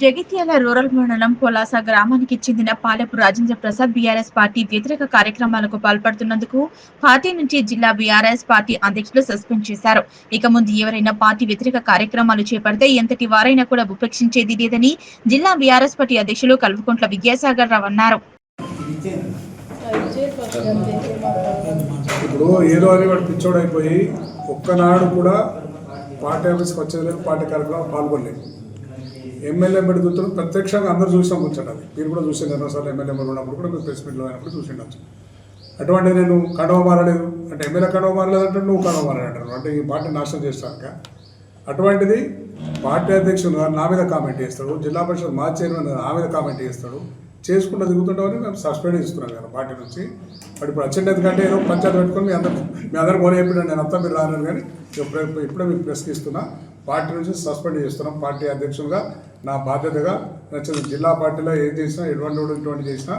Jagtial rural మండలం పొలాస గ్రామానికి చెందిన పాలెపు రాజేంద్ర ప్రసాద్ బీఆర్ఎస్ పార్టీ వ్యతిరేక కార్యక్రమాలకు పాల్పడుతున్నందుకు పార్టీ నుంచి జిల్లా బీఆర్ఎస్ పార్టీ అధ్యక్షులు సస్పెండ్ చేశారు. ఇక ముందు ఎవరైనా పార్టీ వ్యతిరేక కార్యక్రమాలు చేపడితే ఎంతటి వారైనా కూడా ఉపేక్షించేది లేదని జిల్లా బీఆర్ఎస్ పార్టీ అధ్యక్షులు కల్వకుంట్ల విద్యాసాగర్ రావు అన్నారు. ఇప్పుడు ఏదో అని వాడు ఒక్కనాడు కూడా పార్టీ ఆఫీస్కి వచ్చేది లేదు పార్టీ కార్యక్రమం పాల్గొనలేదు. ఎమ్మెల్యే పెడుతున్నారు ప్రత్యక్షంగా అందరూ చూసాం కూర్చోండి అది. మీరు కూడా చూసింది ఎన్నోసార్లు ఎమ్మెల్యే బడి ఉన్నప్పుడు కూడా మీరు ప్రెస్ మీట్లో అయినప్పుడు చూసిండొచ్చు. అటువంటి నేను కడవ మారలేదు. అంటే ఎమ్మెల్యే కడవ మారలేదు అంటే నువ్వు కడవ మారాడు అంటే ఈ పార్టీ నాశనం చేస్తాక అటువంటిది పార్టీ అధ్యక్షుడు నా మీద కామెంట్ చేస్తాడు జిల్లా పరిషత్ మా చైర్మన్ నా మీద కామెంట్ చేస్తాడు చేసుకుంటూ దిగుతుంటామని మేము సస్పెండ్ చేస్తున్నాం కదా పార్టీ నుంచి. మరి ఇప్పుడు వచ్చింది ఎందుకంటే ఏదో పంచాయతీ పెట్టుకొని మీ అందరు మీ అందరూ కొని చెప్పిన నేను అంతా మీరు రాను కానీ ఇప్పుడు ఇప్పుడే మీకు ప్రెస్కి ఇస్తున్నా పార్టీ నుంచి సస్పెండ్ చేస్తున్నాం. పార్టీ అధ్యక్షులుగా నా బాధ్యతగా నచ్చిన జిల్లా పార్టీలో ఏం చేసినా ఎటువంటి ఇటువంటి చేసినా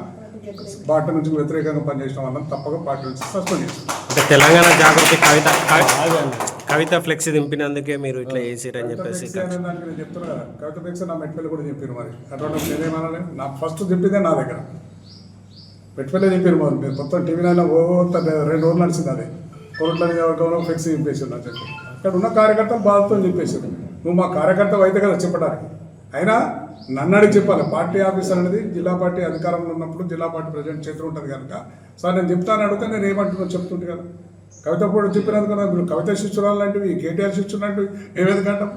పార్టీ నుంచి వ్యతిరేకంగా పనిచేసిన వాళ్ళని తప్పక పార్టీ నుంచి సస్పెండ్ చేస్తున్నాం. అంటే తెలంగాణ జాగృతి కవిత కవి- కవిత ఫ్లెక్సీ దింపినందుకే మీరు ఇట్లా చేసిరని చెప్పేసి నేను చెప్తున్నా కదా. కవిత పెక్స్ నా మెట్పల్లి కూడా చెప్పారు మరి. అటువంటి నేనేమనాలి నా ఫస్ట్ చెప్పిందే నా దగ్గర. మెట్పల్లి చెప్పారు మరి. మీరు మొత్తం టీవీ నైన్ ఓ రెండు రోజులు నడిచింది అది. కోట్ల నియోజకవర్గంలో ఫ్లెక్సీ చెప్పేసి నా చెప్పి ఇక్కడ ఉన్న కార్యకర్తలు బాధతో చెప్పేసారు నువ్వు మా కార్యకర్త అయితే కదా చెప్పడానికి. అయినా నన్ను అడిగి చెప్పాలి. పార్టీ ఆఫీసర్ అనేది జిల్లా పార్టీ అధికారంలో ఉన్నప్పుడు జిల్లా పార్టీ ప్రెసిడెంట్ చేతులు ఉంటుంది కనుక. సార్ నేను చెప్తాను అడిగితే నేను ఏమంటున్నా చెప్తుంటే కదా. కవిత కూడా చెప్పినందుకు నాకు కవిత శిష్యురాలు లాంటివి కేటీఆర్ శిష్యులు లాంటివి ఏమేందుకంటాం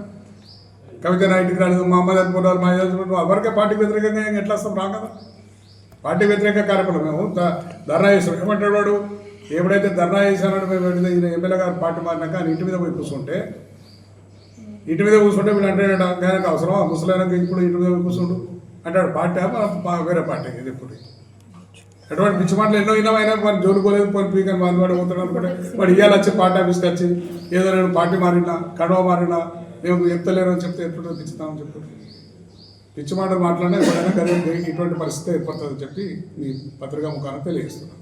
కవిత నాయుడికి రాలేదు. మా అమ్మ చదువుకున్నారు మా చదువుకున్నారు ఎవరికే పార్టీ వ్యతిరేకంగా ఎట్లా వస్తాం? రా కదా పార్టీ వ్యతిరేక కార్యక్రమం. మేము ధర్నా చేస్తాం. ఏమంటాడు వాడు? ఎప్పుడైతే ధర్నా చేశానని మేము ఈయన ఎమ్మెల్యే గారు పార్టీ మారినాక ఆయన ఇంటి మీద పోయి కూర్చుంటే ఇంటి మీద కూర్చుంటే వీళ్ళు అంటే ఆయనకు అవసరం ముసలైనాక ఇప్పుడు ఇంటి మీద పోయి కూర్చుండు. అంటాడు పార్టీ ఆ, వేరే పార్టీ ఇది ఇప్పుడు ఎటువంటి పిచ్చి మాటలు ఎన్నో విన్నాం. అయినా వాడు జోలుకోలేదు పోయి పీకని వాడు వాడు పోతున్నాడు అనుకుంటే వాడు ఇవాళ వచ్చి పార్టీ ఆఫీస్కి వచ్చి ఏదో నేను పార్టీ మారినా కడవ మారినా మేము చెప్తలేను అని చెప్తే ఎప్పుడు పిచ్చుతామని చెప్పు. పిచ్చి మాటలు మాట్లాడినా ఎప్పుడైనా ఇటువంటి పరిస్థితి ఏర్పడుతుందని చెప్పి మీ పత్రికా ముఖాన్ని తెలియజేస్తున్నాను.